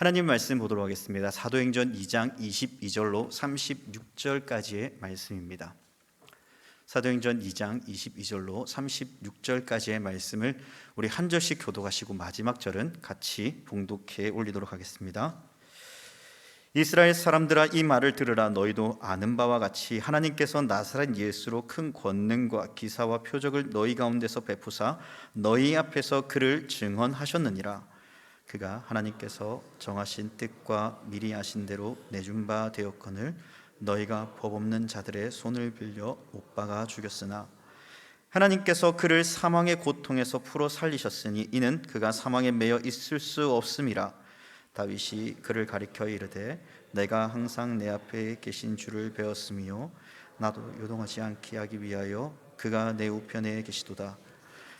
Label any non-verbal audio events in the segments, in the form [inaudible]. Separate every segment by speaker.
Speaker 1: 하나님 말씀 보도록 하겠습니다. 사도행전 2장 22절로 36절까지의 말씀입니다. 사도행전 2장 22절로 36절까지의 말씀을 우리 한 절씩 교독하시고 마지막 절은 같이 봉독해 올리도록 하겠습니다. 이스라엘 사람들아 이 말을 들으라 너희도 아는 바와 같이 하나님께서 나사렛 예수로 큰 권능과 기사와 표적을 너희 가운데서 베푸사 너희 앞에서 그를 증언하셨느니라 그가 하나님께서 정하신 뜻과 미리 아신 대로 내준 바 되었거늘 너희가 법 없는 자들의 손을 빌려 못 박아 죽였으나 하나님께서 그를 사망의 고통에서 풀어 살리셨으니 이는 그가 사망에 매여 있을 수 없음이라. 다윗이 그를 가리켜 이르되 내가 항상 내 앞에 계신 주를 배웠으며 나도 요동하지 않게 하기 위하여 그가 내 우편에 계시도다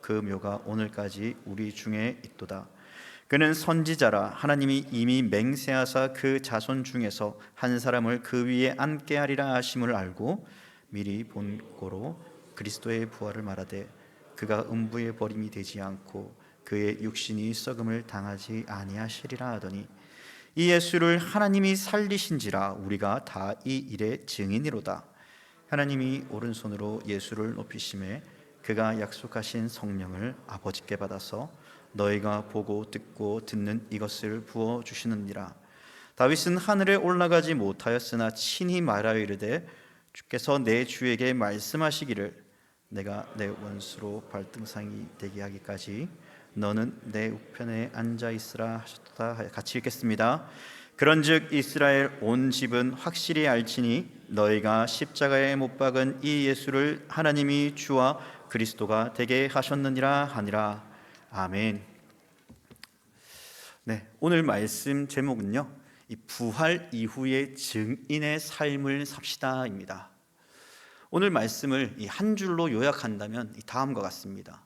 Speaker 1: 그 묘가 오늘까지 우리 중에 있도다. 그는 선지자라 하나님이 이미 맹세하사 그 자손 중에서 한 사람을 그 위에 앉게 하리라 하심을 알고 미리 본 고로 그리스도의 부활을 말하되 그가 음부에 버림이 되지 않고 그의 육신이 썩음을 당하지 아니하시리라 하더니 이 예수를 하나님이 살리신지라 우리가 다 이 일의 증인이로다. 하나님이 오른손으로 예수를 높이심에 그가 약속하신 성령을 아버지께 받아서 너희가 보고 듣고 듣는 이것을 부어 주시느니라 다윗은 하늘에 올라가지 못하였으나 친히 말하여 이르되 주께서 내 주에게 말씀하시기를 내가 내 원수로 발등상이 되게 하기까지 너는 내 우편에 앉아 있으라 하셨다 같이 읽겠습니다. 그런즉 이스라엘 온 집은 확실히 알지니 너희가 십자가에 못 박은 이 예수를 하나님이 주와 그리스도가 되게 하셨느니라 하니라 아멘. 네 오늘 말씀 제목은요 이 부활 이후의 증인의 삶을 삽시다입니다. 오늘 말씀을 이 한 줄로 요약한다면 이 다음과 같습니다.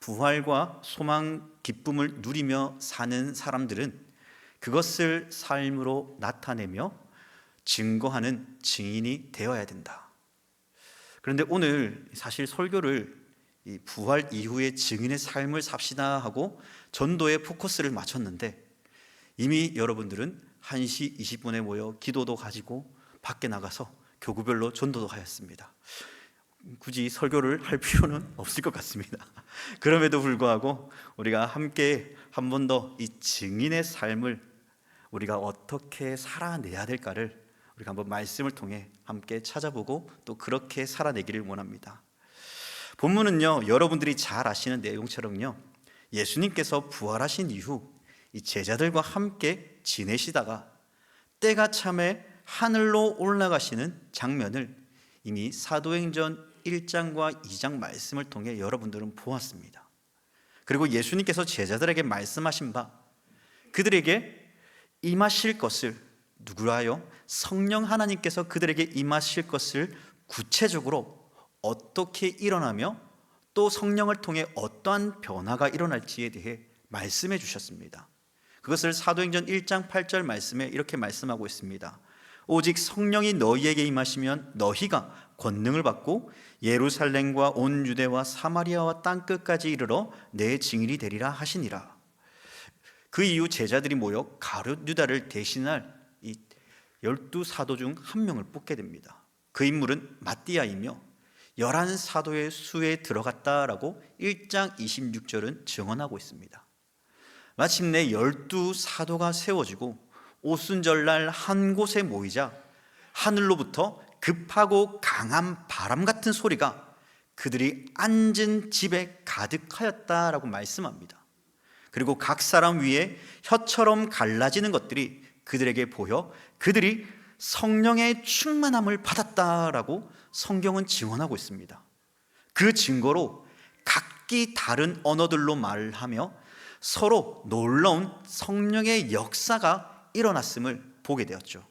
Speaker 1: 부활과 소망, 기쁨을 누리며 사는 사람들은 그것을 삶으로 나타내며 증거하는 증인이 되어야 된다. 그런데 오늘 사실 설교를 이 부활 이후의 증인의 삶을 삽시다 하고 전도에 포커스를 맞췄는데 이미 여러분들은 1시 20분에 모여 기도도 가지고 밖에 나가서 교구별로 전도도 하였습니다. 굳이 설교를 할 필요는 없을 것 같습니다. [laughs] 그럼에도 불구하고 우리가 함께 한 번 더 이 증인의 삶을 우리가 어떻게 살아내야 될까를 우리가 한번 말씀을 통해 함께 찾아보고 또 그렇게 살아내기를 원합니다. 본문은요, 여러분들이 잘 아시는 내용처럼요, 예수님께서 부활하신 이후 이 제자들과 함께 지내시다가 때가 참에 하늘로 올라가시는 장면을 이미 사도행전 1장과 2장 말씀을 통해 여러분들은 보았습니다. 그리고 예수님께서 제자들에게 말씀하신 바 그들에게 임하실 것을 누구라요? 성령 하나님께서 그들에게 임하실 것을 구체적으로 어떻게 일어나며 또 성령을 통해 어떠한 변화가 일어날지에 대해 말씀해 주셨습니다. 그것을 사도행전 1장 8절 말씀에 이렇게 말씀하고 있습니다. 오직 성령이 너희에게 임하시면 너희가 권능을 받고 예루살렘과 온 유대와 사마리아와 땅 끝까지 이르러 내 증인이 되리라 하시니라. 그 이후 제자들이 모여 가룟 유다를 대신할 이 열두 사도 중 한 명을 뽑게 됩니다. 그 인물은 마띠아이며 열한 사도의 수에 들어갔다라고 1장 26절은 증언하고 있습니다. 마침내 열두 사도가 세워지고 오순절날 한 곳에 모이자 하늘로부터 급하고 강한 바람 같은 소리가 그들이 앉은 집에 가득하였다라고 말씀합니다. 그리고 각 사람 위에 혀처럼 갈라지는 것들이 그들에게 보여 그들이 성령의 충만함을 받았다라고 성경은 증언하고 있습니다. 그 증거로 각기 다른 언어들로 말하며 서로 놀라운 성령의 역사가 일어났음을 보게 되었죠.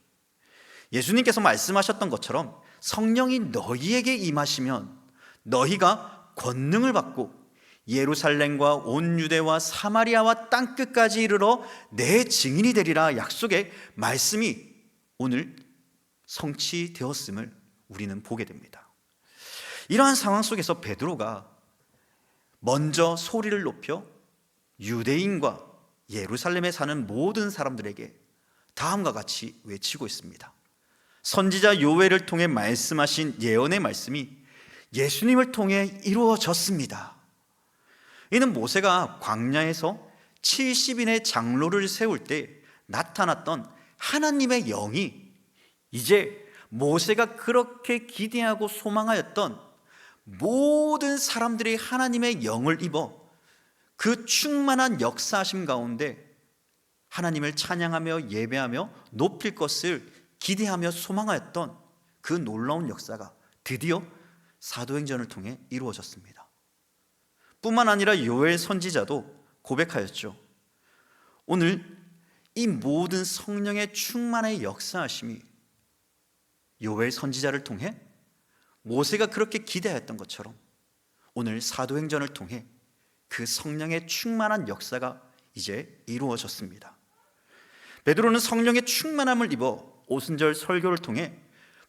Speaker 1: 예수님께서 말씀하셨던 것처럼 성령이 너희에게 임하시면 너희가 권능을 받고 예루살렘과 온 유대와 사마리아와 땅 끝까지 이르러 내 증인이 되리라 약속의 말씀이 오늘 성취되었음을 우리는 보게 됩니다. 이러한 상황 속에서 베드로가 먼저 소리를 높여 유대인과 예루살렘에 사는 모든 사람들에게 다음과 같이 외치고 있습니다. 선지자 요엘을 통해 말씀하신 예언의 말씀이 예수님을 통해 이루어졌습니다. 이는 모세가 광야에서 70인의 장로를 세울 때 나타났던 하나님의 영이 이제 모세가 그렇게 기대하고 소망하였던 모든 사람들이 하나님의 영을 입어 그 충만한 역사하심 가운데 하나님을 찬양하며 예배하며 높일 것을 기대하며 소망하였던 그 놀라운 역사가 드디어 사도행전을 통해 이루어졌습니다. 뿐만 아니라 요엘 선지자도 고백하였죠. 오늘 이 모든 성령의 충만의 역사하심이 요엘 선지자를 통해 모세가 그렇게 기대했던 것처럼 오늘 사도행전을 통해 그 성령의 충만한 역사가 이제 이루어졌습니다. 베드로는 성령의 충만함을 입어 오순절 설교를 통해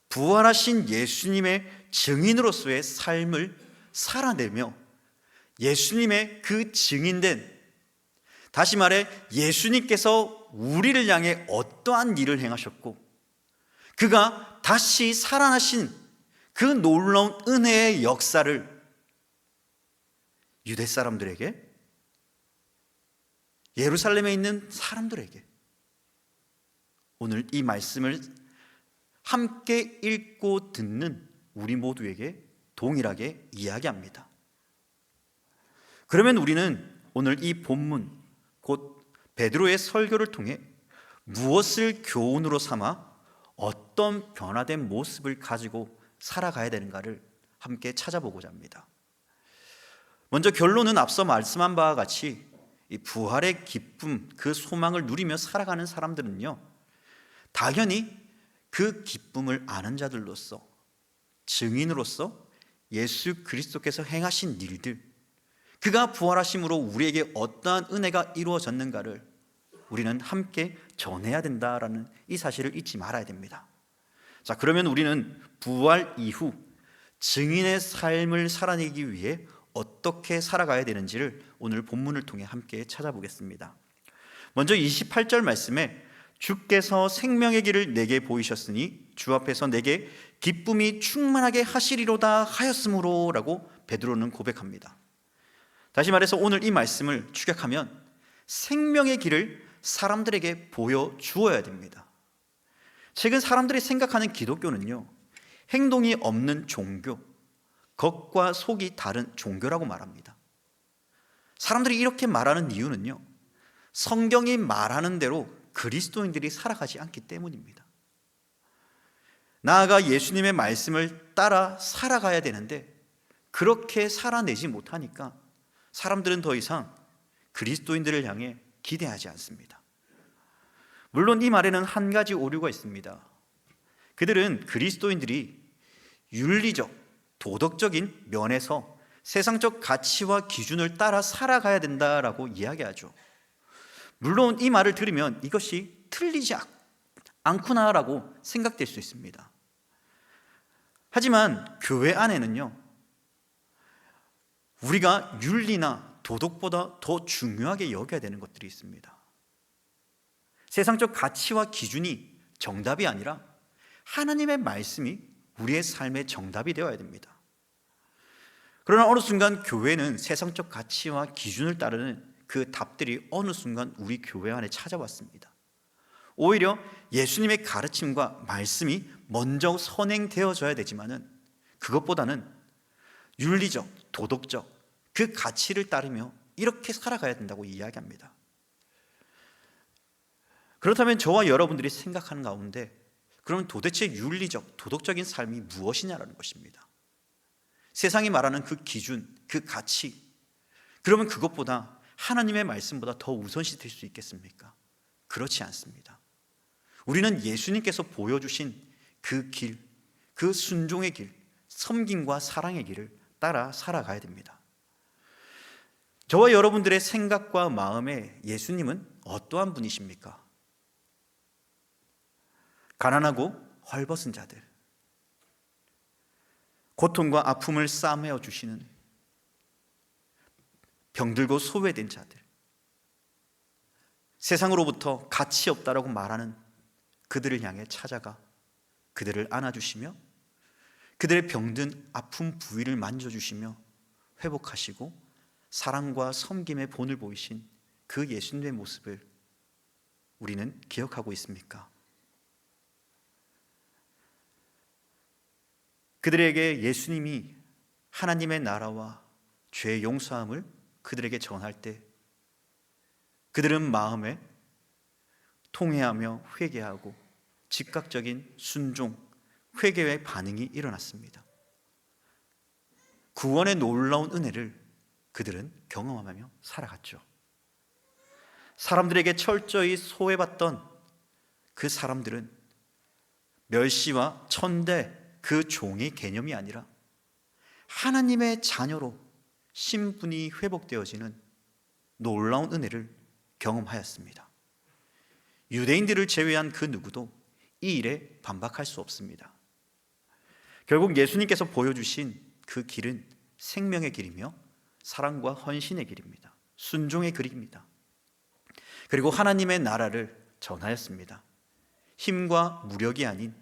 Speaker 1: 부활하신 예수님의 증인으로서의 삶을 살아내며 예수님의 그 증인된 다시 말해 예수님께서 우리를 향해 어떠한 일을 행하셨고 그가 다시 살아나신 그 놀라운 은혜의 역사를 유대 사람들에게 예루살렘에 있는 사람들에게 오늘 이 말씀을 함께 읽고 듣는 우리 모두에게 동일하게 이야기합니다. 그러면 우리는 오늘 이 본문 곧 베드로의 설교를 통해 무엇을 교훈으로 삼아 어떤 변화된 모습을 가지고 살아가야 되는가를 함께 찾아보고자 합니다. 먼저 결론은 앞서 말씀한 바와 같이 이 부활의 기쁨, 그 소망을 누리며 살아가는 사람들은요, 당연히 그 기쁨을 아는 자들로서 증인으로서 예수 그리스도께서 행하신 일들, 그가 부활하심으로 우리에게 어떠한 은혜가 이루어졌는가를 우리는 함께 전해야 된다라는 이 사실을 잊지 말아야 됩니다. 자, 그러면 우리는 부활 이후 증인의 삶을 살아내기 위해 어떻게 살아가야 되는지를 오늘 본문을 통해 함께 찾아보겠습니다. 먼저 28절 말씀에 주께서 생명의 길을 내게 보이셨으니 주 앞에서 내게 기쁨이 충만하게 하시리로다 하였으므로라고 베드로는 고백합니다. 다시 말해서 오늘 이 말씀을 추격하면 생명의 길을 사람들에게 보여 주어야 됩니다. 최근 사람들이 생각하는 기독교는요, 행동이 없는 종교, 겉과 속이 다른 종교라고 말합니다. 사람들이 이렇게 말하는 이유는요, 성경이 말하는 대로 그리스도인들이 살아가지 않기 때문입니다. 나아가 예수님의 말씀을 따라 살아가야 되는데, 그렇게 살아내지 못하니까 사람들은 더 이상 그리스도인들을 향해 기대하지 않습니다. 물론 이 말에는 한 가지 오류가 있습니다. 그들은 그리스도인들이 윤리적, 도덕적인 면에서 세상적 가치와 기준을 따라 살아가야 된다라고 이야기하죠. 물론 이 말을 들으면 이것이 틀리지 않구나라고 생각될 수 있습니다. 하지만 교회 안에는요, 우리가 윤리나 도덕보다 더 중요하게 여겨야 되는 것들이 있습니다. 세상적 가치와 기준이 정답이 아니라 하나님의 말씀이 우리의 삶의 정답이 되어야 됩니다. 그러나 어느 순간 교회는 세상적 가치와 기준을 따르는 그 답들이 어느 순간 우리 교회 안에 찾아왔습니다. 오히려 예수님의 가르침과 말씀이 먼저 선행되어져야 되지만은 그것보다는 윤리적, 도덕적 그 가치를 따르며 이렇게 살아가야 된다고 이야기합니다. 그렇다면 저와 여러분들이 생각하는 가운데 그럼 도대체 윤리적, 도덕적인 삶이 무엇이냐라는 것입니다. 세상이 말하는 그 기준, 그 가치, 그러면 그것보다 하나님의 말씀보다 더 우선시 될 수 있겠습니까? 그렇지 않습니다. 우리는 예수님께서 보여주신 그 길, 그 순종의 길, 섬김과 사랑의 길을 따라 살아가야 됩니다. 저와 여러분들의 생각과 마음에 예수님은 어떠한 분이십니까? 가난하고 헐벗은 자들, 고통과 아픔을 싸매어 주시는 병들고 소외된 자들, 세상으로부터 가치 없다라고 말하는 그들을 향해 찾아가 그들을 안아주시며 그들의 병든 아픈 부위를 만져주시며 회복하시고 사랑과 섬김의 본을 보이신 그 예수님의 모습을 우리는 기억하고 있습니까? 그들에게 예수님이 하나님의 나라와 죄 용서함을 그들에게 전할 때 그들은 마음에 통회하며 회개하고 즉각적인 순종, 회개의 반응이 일어났습니다. 구원의 놀라운 은혜를 그들은 경험하며 살아갔죠. 사람들에게 철저히 소외받던 그 사람들은 멸시와 천대 그 종의 개념이 아니라 하나님의 자녀로 신분이 회복되어지는 놀라운 은혜를 경험하였습니다. 유대인들을 제외한 그 누구도 이 일에 반박할 수 없습니다. 결국 예수님께서 보여주신 그 길은 생명의 길이며 사랑과 헌신의 길입니다. 순종의 길입니다. 그리고 하나님의 나라를 전하였습니다. 힘과 무력이 아닌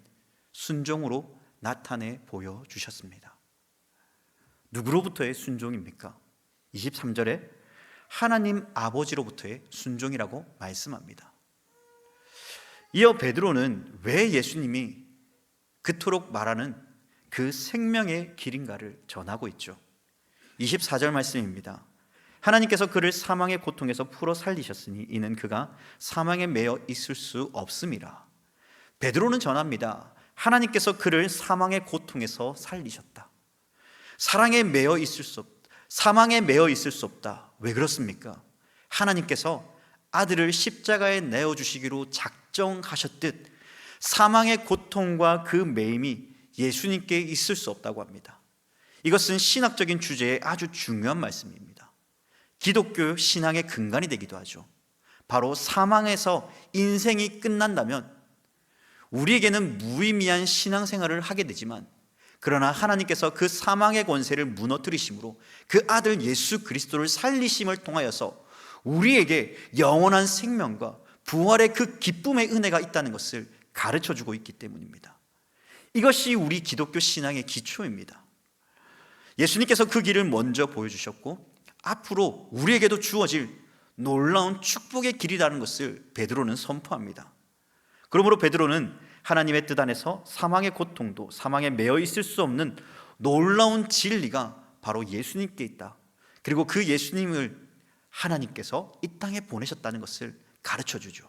Speaker 1: 순종으로 나타내 보여주셨습니다. 누구로부터의 순종입니까? 23절에 하나님 아버지로부터의 순종이라고 말씀합니다. 이어 베드로는 왜 예수님이 그토록 말하는 그 생명의 길인가를 전하고 있죠. 24절 말씀입니다. 하나님께서 그를 사망의 고통에서 풀어 살리셨으니 이는 그가 사망에 매여 있을 수 없음이라. 베드로는 전합니다. 하나님께서 그를 사망의 고통에서 살리셨다. 사랑에 매여 있을 수 없, 사망에 매여 있을 수 없다. 왜 그렇습니까? 하나님께서 아들을 십자가에 내어 주시기로 작정하셨듯 사망의 고통과 그 매임이 예수님께 있을 수 없다고 합니다. 이것은 신학적인 주제의 아주 중요한 말씀입니다. 기독교 신앙의 근간이 되기도 하죠. 바로 사망에서 인생이 끝난다면 우리에게는 무의미한 신앙생활을 하게 되지만 그러나 하나님께서 그 사망의 권세를 무너뜨리심으로 그 아들 예수 그리스도를 살리심을 통하여서 우리에게 영원한 생명과 부활의 그 기쁨의 은혜가 있다는 것을 가르쳐 주고 있기 때문입니다. 이것이 우리 기독교 신앙의 기초입니다. 예수님께서 그 길을 먼저 보여주셨고 앞으로 우리에게도 주어질 놀라운 축복의 길이라는 것을 베드로는 선포합니다. 그러므로 베드로는 하나님의 뜻 안에서 사망의 고통도 사망에 매여 있을 수 없는 놀라운 진리가 바로 예수님께 있다. 그리고 그 예수님을 하나님께서 이 땅에 보내셨다는 것을 가르쳐 주죠.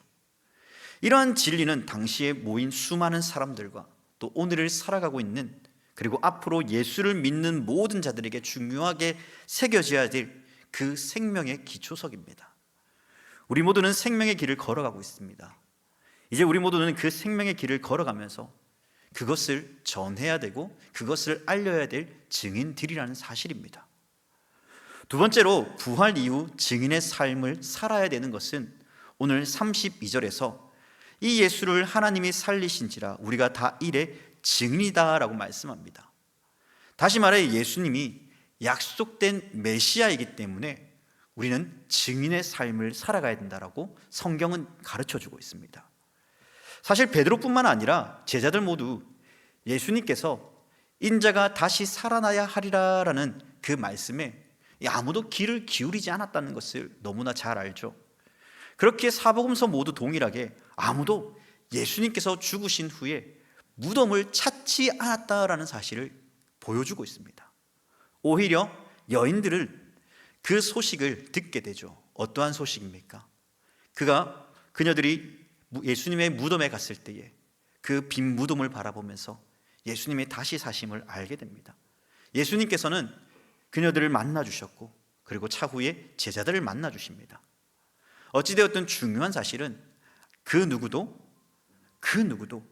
Speaker 1: 이러한 진리는 당시에 모인 수많은 사람들과 또 오늘을 살아가고 있는 그리고 앞으로 예수를 믿는 모든 자들에게 중요하게 새겨져야 될 그 생명의 기초석입니다. 우리 모두는 생명의 길을 걸어가고 있습니다. 이제 우리 모두는 그 생명의 길을 걸어가면서 그것을 전해야 되고 그것을 알려야 될 증인들이라는 사실입니다. 두 번째로 부활 이후 증인의 삶을 살아야 되는 것은 오늘 32절에서 이 예수를 하나님이 살리신지라 우리가 다 일의 증이다라고 말씀합니다. 다시 말해 예수님이 약속된 메시아이기 때문에 우리는 증인의 삶을 살아가야 된다라고 성경은 가르쳐 주고 있습니다. 사실 베드로뿐만 아니라 제자들 모두 예수님께서 인자가 다시 살아나야 하리라라는 그 말씀에 아무도 귀를 기울이지 않았다는 것을 너무나 잘 알죠. 그렇게 사복음서 모두 동일하게 아무도 예수님께서 죽으신 후에 무덤을 찾지 않았다라는 사실을 보여주고 있습니다. 오히려 여인들을 그 소식을 듣게 되죠. 어떠한 소식입니까? 그가 그녀들이 예수님의 무덤에 갔을 때에 그 빈 무덤을 바라보면서 예수님의 다시 사심을 알게 됩니다. 예수님께서는 그녀들을 만나 주셨고 그리고 차후에 제자들을 만나 주십니다. 어찌되었든 중요한 사실은 그 누구도 그 누구도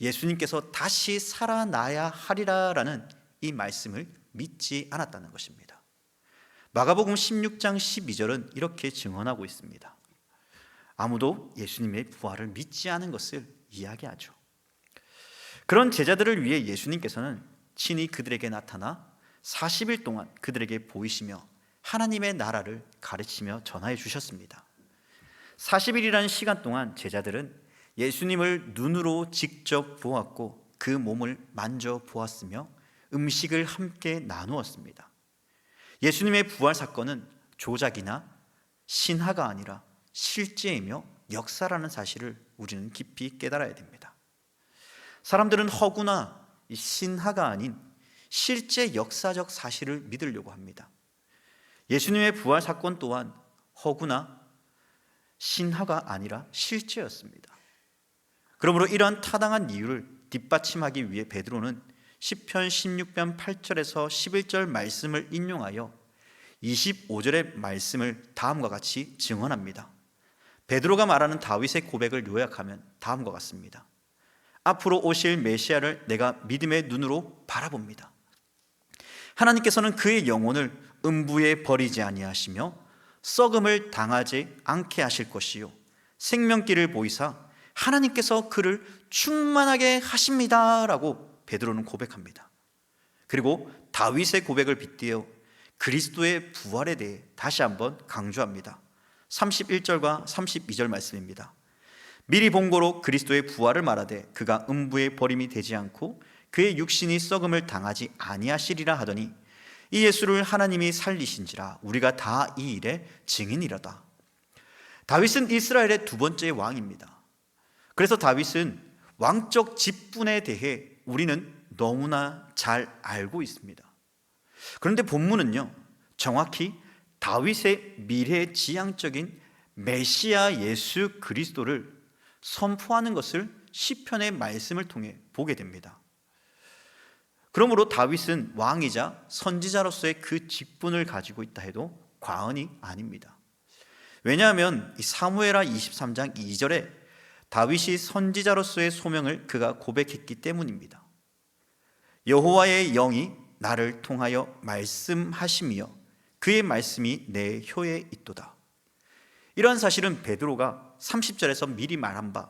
Speaker 1: 예수님께서 다시 살아나야 하리라라는 이 말씀을 믿지 않았다는 것입니다. 마가복음 16장 12절은 이렇게 증언하고 있습니다. 아무도 예수님의 부활을 믿지 않은 것을 이야기하죠. 그런 제자들을 위해 예수님께서는 친히 그들에게 나타나 40일 동안 그들에게 보이시며 하나님의 나라를 가르치며 전하여 주셨습니다. 40일이라는 시간 동안 제자들은 예수님을 눈으로 직접 보았고 그 몸을 만져 보았으며 음식을 함께 나누었습니다. 예수님의 부활 사건은 조작이나 신화가 아니라 실제이며 역사라는 사실을 우리는 깊이 깨달아야 됩니다. 사람들은 허구나 신화가 아닌 실제 역사적 사실을 믿으려고 합니다. 예수님의 부활 사건 또한 허구나 신화가 아니라 실제였습니다. 그러므로 이러한 타당한 이유를 뒷받침하기 위해 베드로는 시편 16편 8절에서 11절 말씀을 인용하여 25절의 말씀을 다음과 같이 증언합니다. 베드로가 말하는 다윗의 고백을 요약하면 다음과 같습니다. 앞으로 오실 메시아를 내가 믿음의 눈으로 바라봅니다. 하나님께서는 그의 영혼을 음부에 버리지 아니하시며 썩음을 당하지 않게 하실 것이요 생명길을 보이사 하나님께서 그를 충만하게 하십니다라고 베드로는 고백합니다. 그리고 다윗의 고백을 빗대어 그리스도의 부활에 대해 다시 한번 강조합니다. 31절과 32절 말씀입니다. 미리 본고로 그리스도의 부활을 말하되 그가 음부에 버림이 되지 않고 그의 육신이 썩음을 당하지 아니하시리라 하더니 이 예수를 하나님이 살리신지라 우리가 다 이 일의 증인이라다. 다윗은 이스라엘의 두 번째 왕입니다. 그래서 다윗은 왕적 직분에 대해 우리는 너무나 잘 알고 있습니다. 그런데 본문은요, 정확히 다윗의 미래 지향적인 메시아 예수 그리스도를 선포하는 것을 시편의 말씀을 통해 보게 됩니다. 그러므로 다윗은 왕이자 선지자로서의 그 직분을 가지고 있다 해도 과언이 아닙니다. 왜냐하면 사무엘하 23장 2절에 다윗이 선지자로서의 소명을 그가 고백했기 때문입니다. 여호와의 영이 나를 통하여 말씀하시며 그의 말씀이 내 혀에 있도다. 이러한 사실은 베드로가 30절에서 미리 말한 바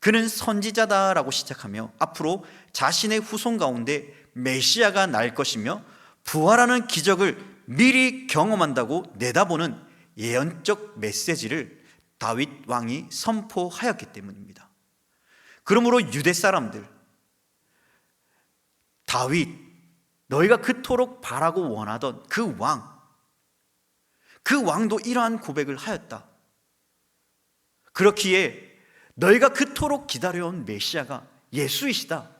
Speaker 1: 그는 선지자다라고 시작하며 앞으로 자신의 후손 가운데 메시아가 날 것이며 부활하는 기적을 미리 경험한다고 내다보는 예언적 메시지를 다윗 왕이 선포하였기 때문입니다. 그러므로 유대 사람들 다윗 너희가 그토록 바라고 원하던 그 왕, 그 왕도 이러한 고백을 하였다. 그렇기에 너희가 그토록 기다려온 메시아가 예수이시다.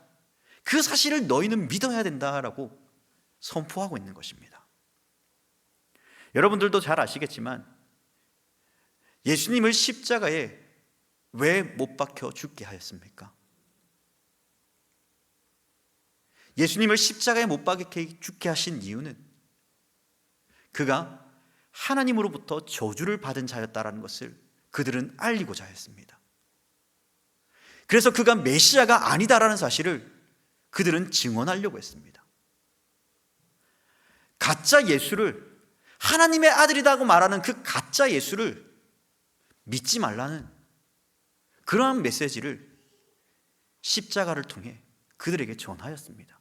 Speaker 1: 그 사실을 너희는 믿어야 된다라고 선포하고 있는 것입니다. 여러분들도 잘 아시겠지만 예수님을 십자가에 왜 못 박혀 죽게 하였습니까? 예수님을 십자가에 못 박혀 죽게 하신 이유는 그가 하나님으로부터 저주를 받은 자였다라는 것을 그들은 알리고자 했습니다. 그래서 그가 메시아가 아니다라는 사실을 그들은 증언하려고 했습니다. 가짜 예수를 하나님의 아들이라고 말하는 그 가짜 예수를 믿지 말라는 그러한 메시지를 십자가를 통해 그들에게 전하였습니다.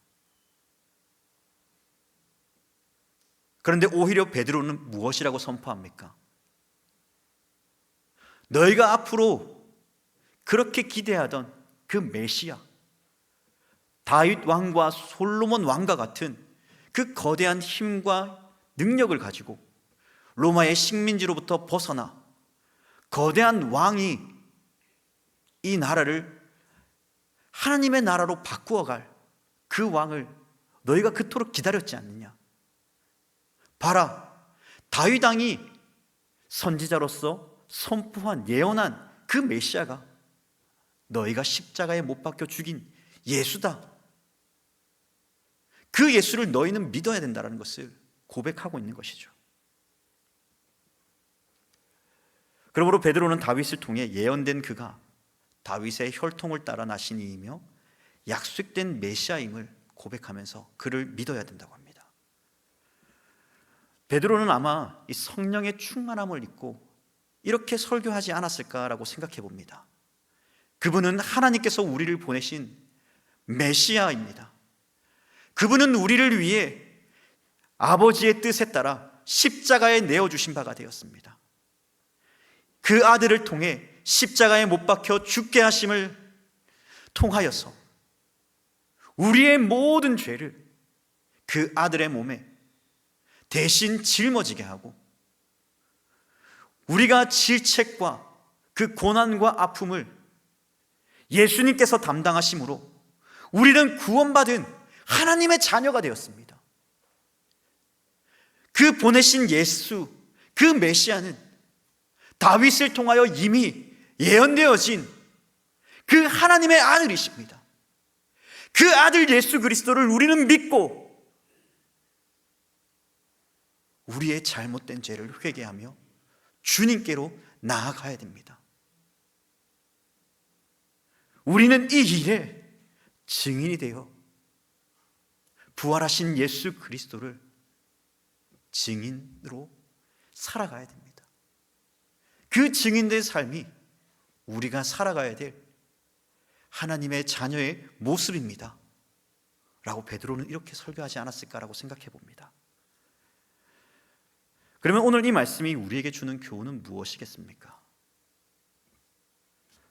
Speaker 1: 그런데 오히려 베드로는 무엇이라고 선포합니까? 너희가 앞으로 그렇게 기대하던 그 메시아, 다윗 왕과 솔로몬 왕과 같은 그 거대한 힘과 능력을 가지고 로마의 식민지로부터 벗어나 거대한 왕이 이 나라를 하나님의 나라로 바꾸어 갈 그 왕을 너희가 그토록 기다렸지 않느냐? 봐라, 다윗 왕이 선지자로서 선포한 예언한 그 메시아가 너희가 십자가에 못 박혀 죽인 예수다. 그 예수를 너희는 믿어야 된다는 것을 고백하고 있는 것이죠. 그러므로 베드로는 다윗을 통해 예언된 그가 다윗의 혈통을 따라 나신 이이며 약속된 메시아임을 고백하면서 그를 믿어야 된다고 합니다. 베드로는 아마 이 성령의 충만함을 입고 이렇게 설교하지 않았을까라고 생각해 봅니다. 그분은 하나님께서 우리를 보내신 메시아입니다. 그분은 우리를 위해 아버지의 뜻에 따라 십자가에 내어 주신 바가 되었습니다. 그 아들을 통해 십자가에 못 박혀 죽게 하심을 통하여서 우리의 모든 죄를 그 아들의 몸에 대신 짊어지게 하고 우리가 질책과 그 고난과 아픔을 예수님께서 담당하심으로 우리는 구원받은 하나님의 자녀가 되었습니다. 그 보내신 예수, 그 메시아는 다윗을 통하여 이미 예언되어진 그 하나님의 아들이십니다. 그 아들 예수 그리스도를 우리는 믿고 우리의 잘못된 죄를 회개하며 주님께로 나아가야 됩니다. 우리는 이 일에 증인이 되어 부활하신 예수 그리스도를 증인으로 살아가야 됩니다. 그 증인된 삶이 우리가 살아가야 될 하나님의 자녀의 모습입니다. 라고 베드로는 이렇게 설교하지 않았을까라고 생각해 봅니다. 그러면 오늘 이 말씀이 우리에게 주는 교훈은 무엇이겠습니까?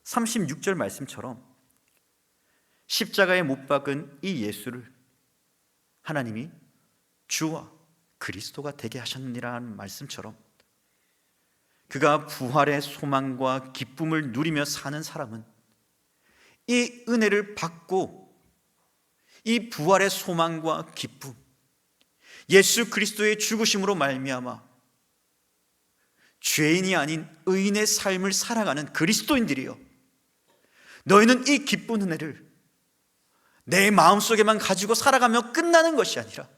Speaker 1: 36절 말씀처럼 십자가에 못 박은 이 예수를 하나님이 주와 그리스도가 되게 하셨느니라는 말씀처럼 그가 부활의 소망과 기쁨을 누리며 사는 사람은 이 은혜를 받고 이 부활의 소망과 기쁨 예수 그리스도의 죽으심으로 말미암아 죄인이 아닌 의인의 삶을 살아가는 그리스도인들이요 너희는 이 기쁜 은혜를 내 마음속에만 가지고 살아가며 끝나는 것이 아니라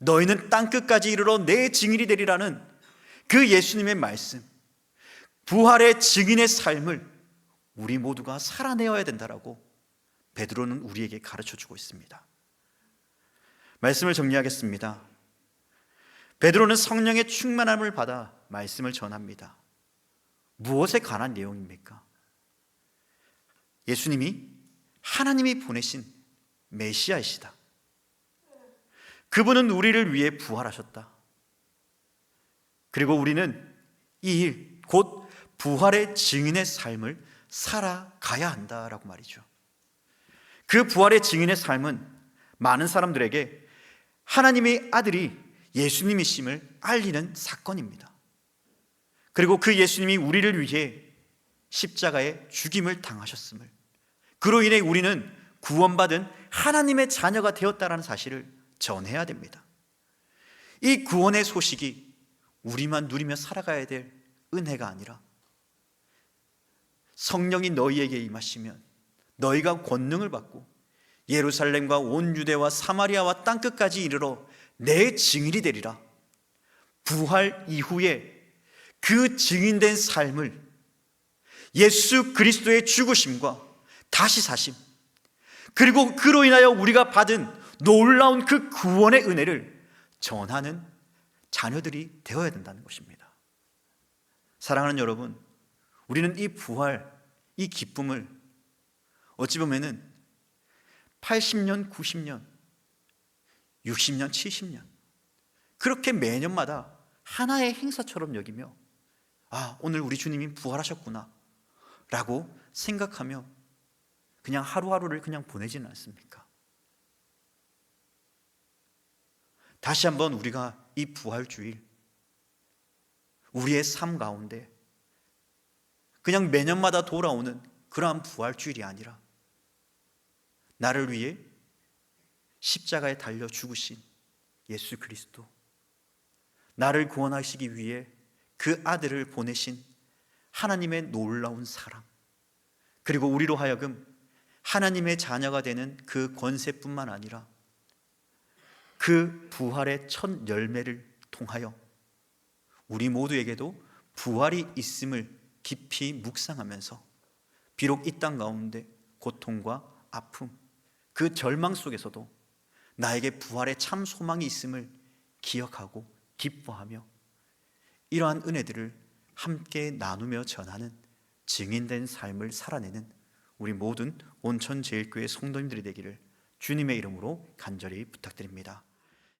Speaker 1: 너희는 땅 끝까지 이르러 내 증인이 되리라는 그 예수님의 말씀, 부활의 증인의 삶을 우리 모두가 살아내어야 된다라고 베드로는 우리에게 가르쳐 주고 있습니다. 말씀을 정리하겠습니다. 베드로는 성령의 충만함을 받아 말씀을 전합니다. 무엇에 관한 내용입니까? 예수님이 하나님이 보내신 메시아이시다. 그분은 우리를 위해 부활하셨다. 그리고 우리는 이 일, 곧 부활의 증인의 삶을 살아가야 한다라고 말이죠. 그 부활의 증인의 삶은 많은 사람들에게 하나님의 아들이 예수님이심을 알리는 사건입니다. 그리고 그 예수님이 우리를 위해 십자가에 죽임을 당하셨음을 그로 인해 우리는 구원받은 하나님의 자녀가 되었다라는 사실을 전해야 됩니다. 이 구원의 소식이 우리만 누리며 살아가야 될 은혜가 아니라 성령이 너희에게 임하시면 너희가 권능을 받고 예루살렘과 온 유대와 사마리아와 땅 끝까지 이르러 내 증인이 되리라. 부활 이후에 그 증인된 삶을 예수 그리스도의 죽으심과 다시 사심 그리고 그로 인하여 우리가 받은 놀라운 그 구원의 은혜를 전하는 자녀들이 되어야 된다는 것입니다. 사랑하는 여러분, 우리는 이 부활, 이 기쁨을 어찌 보면은 80년, 90년, 60년, 70년 그렇게 매년마다 하나의 행사처럼 여기며 아, 오늘 우리 주님이 부활하셨구나 라고 생각하며 그냥 하루하루를 그냥 보내지는 않습니까? 다시 한번 우리가 이 부활주일, 우리의 삶 가운데 그냥 매년마다 돌아오는 그러한 부활주일이 아니라 나를 위해 십자가에 달려 죽으신 예수 그리스도, 나를 구원하시기 위해 그 아들을 보내신 하나님의 놀라운 사랑, 그리고 우리로 하여금 하나님의 자녀가 되는 그 권세뿐만 아니라 그 부활의 첫 열매를 통하여 우리 모두에게도 부활이 있음을 깊이 묵상하면서 비록 이 땅 가운데 고통과 아픔, 그 절망 속에서도 나에게 부활의 참 소망이 있음을 기억하고 기뻐하며 이러한 은혜들을 함께 나누며 전하는 증인된 삶을 살아내는 우리 모든 온천제일교회 성도님들이 되기를 주님의 이름으로 간절히 부탁드립니다.